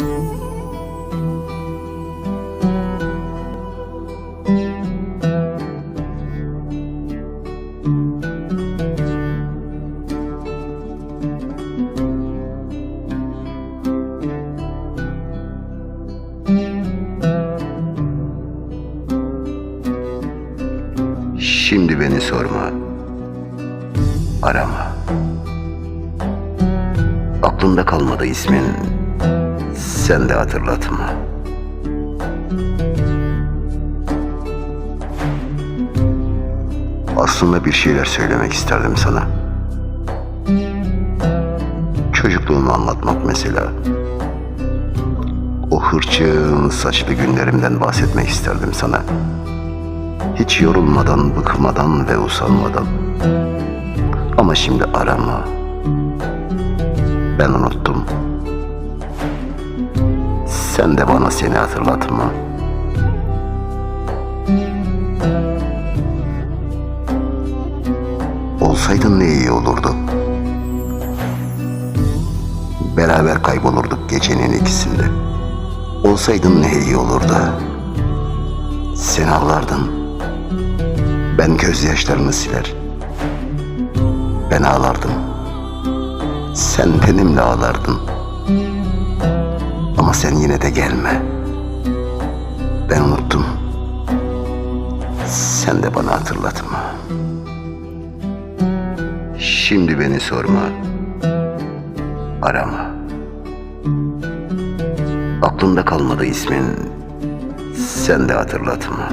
Şimdi beni sorma. Arama. Aklımda kalmadı ismin. Sen de hatırlatma. Aslında bir şeyler söylemek isterdim sana. Çocukluğumu anlatmak mesela. O hırçın saçlı günlerimden bahsetmek isterdim sana. Hiç yorulmadan, bıkmadan ve usanmadan. Ama şimdi arama. Ben unuttum. Sen de bana seni hatırlatma. Olsaydın ne iyi olurdu. Beraber kaybolurduk gecenin ikisinde. Olsaydın ne iyi olurdu. Sen ağlardın. Ben gözyaşlarını siler. Ben ağlardım. Sen benimle ağlardın. Ama sen yine de gelme. Ben unuttum. Sen de bana hatırlatma. Şimdi beni sorma. Arama. Aklımda kalmadı ismin. Sen de hatırlatma.